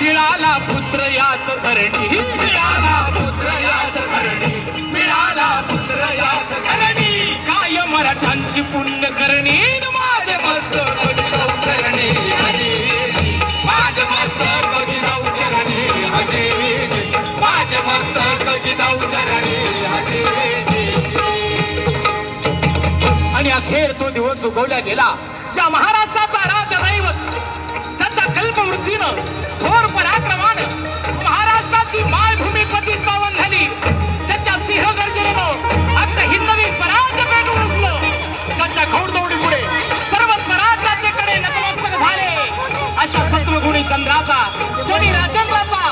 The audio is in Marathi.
मिळाला पुत्र याच धरणी. मिळाला पुत्र याच धरणी. मिळाला पुत्र याच धरणी. काय मराठांची पुण्य करणी. माझे मस्त जिजाऊ चरणी हजी माझे मस्तक चरणी हजी माझे मस्तक जिजाऊ चरणी आणि अखेर तो दिवस उगवला गेला. या महाराष्ट्राचा चंद्राचा शनी राजेंद्राचा